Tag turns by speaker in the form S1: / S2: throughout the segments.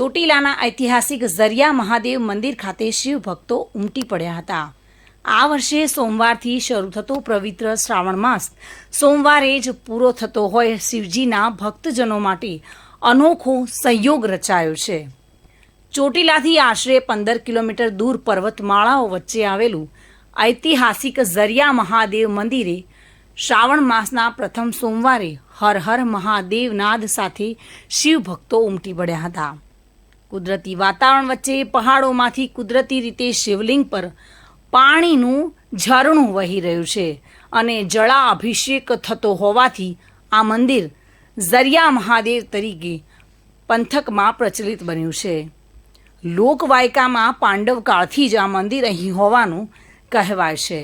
S1: ચોટીલાના ઐતિહાસિક ઝરિયા મહાદેવ મંદિર ખાતે શિવ ભક્તો ઉમટી પડ્યા હતા. આ વર્ષે સોમવારથી શરૂ થતો પવિત્ર શ્રાવણ માસ સોમવારે જ પૂરો થતો હોય શિવજીના ભક્તજનો માટે અનોખો સંયોગ રચાયો છે. ચોટીલાથી આશરે પંદર કિલોમીટર દૂર પર્વતમાળાઓ વચ્ચે આવેલું ઐતિહાસિક ઝરિયા મહાદેવ મંદિરે શ્રાવણ માસના પ્રથમ સોમવારે હર હર મહાદેવ નાદ સાથે શિવ ભક્તો ઉમટી પડ્યા હતા. કુદરતી વાતાવરણ વચ્ચે પહાડોમાંથી કુદરતી રીતે શિવલિંગ પર પાણીનું ઝરણું વહી રહ્યું છે અને જળા અભિષેક થતો હોવાથી આ મંદિર ઝરિયા મહાદેવ તરીકે પંથકમાં પ્રચલિત બન્યું છે. લોકવાયકામાં પાંડવકાળથી જ આ મંદિર અહીં હોવાનું કહેવાય છે.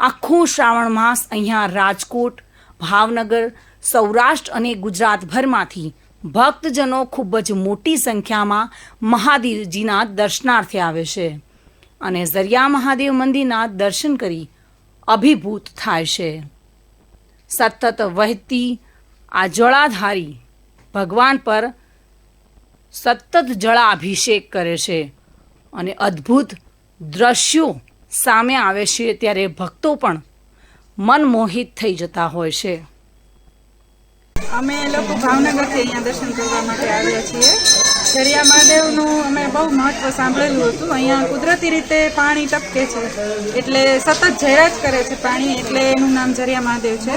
S1: આખું શ્રાવણ માસ અહીંયા રાજકોટ, ભાવનગર, સૌરાષ્ટ્ર અને ગુજરાતભરમાંથી ભક્તજનો ખૂબ જ મોટી સંખ્યામાં મહાદેવજીના દર્શનાર્થે આવે છે અને ઝરિયા મહાદેવ મંદિરના દર્શન કરી અભિભૂત થાય છે. સતત વહેતી આ જળાધારી ભગવાન પર સતત જળાભિષેક કરે છે અને અદ્ભુત દ્રશ્યો સામે આવે છે ત્યારે ભક્તો પણ મનમોહિત થઈ જતા હોય છે.
S2: અમે લોકો ભાવનગરથી અહીંયા દર્શન કરવા માટે આવ્યા છીએ. ઝરિયા મહાદેવનું અમે બહુ મહત્વ સાંભળેલું હતું. અહીંયા કુદરતી રીતે પાણી ટપકે છે. એટલે સતત જયા જ કરે છે પાણી, એટલે એનું નામ ઝરિયા મહાદેવ છે.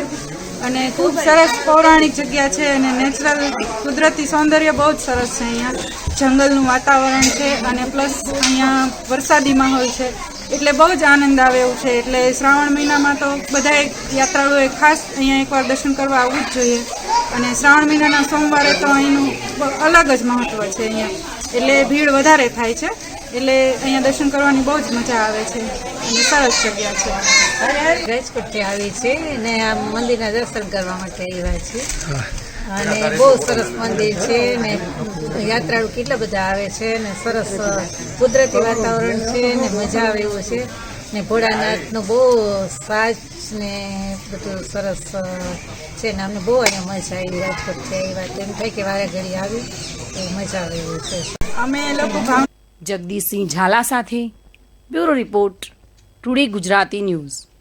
S2: અને ખૂબ સરસ પૌરાણિક જગ્યા છે અને નેચરલ કુદરતી સૌંદર્ય બહુ જ સરસ છે અહીંયા. જંગલનું વાતાવરણ છે અને પ્લસ અહીંયા વરસાદી માહોલ છે. એટલે બહુ જ આનંદ આવે એવું છે. એટલે શ્રાવણ મહિનામાં તો બધા યાત્રાળુઓએ ખાસ અહીંયા એકવાર દર્શન કરવા આવવું જ જોઈએ. અને શ્રાવણ મહિનાના સોમવારે તો અહીંનું અલગ જ મહત્વ છે અહીંયા. એટલે ભીડ વધારે થાય છે. એટલે અહીંયા દર્શન કરવાની બહુ જ મજા આવે છે. અને સરસ જગ્યા છે.
S3: રાજકોટથી આવી છે અને આ મંદિરના દર્શન કરવા માટે આવ્યા છે. અને બહુ સરસ મંદિર છે ને યાત્રાળુ કેટલા બધા આવે છે ને સરસ કુદરતી વાતાવરણ છે ને મજા આવે એવું છે. ને ભોળાનાથનો બહુ સાજ ને બધું સરસ છે ને અમને બહુ અહીંયા મજા આવી. રાજકોટ છે એ વાત એમ થાય કે વારે ઘડી આવી તો મજા આવે એવું છે.
S2: અમે લોકો
S1: જગદીશસિંહ ઝાલા સાથે bureau report today Gujarati news.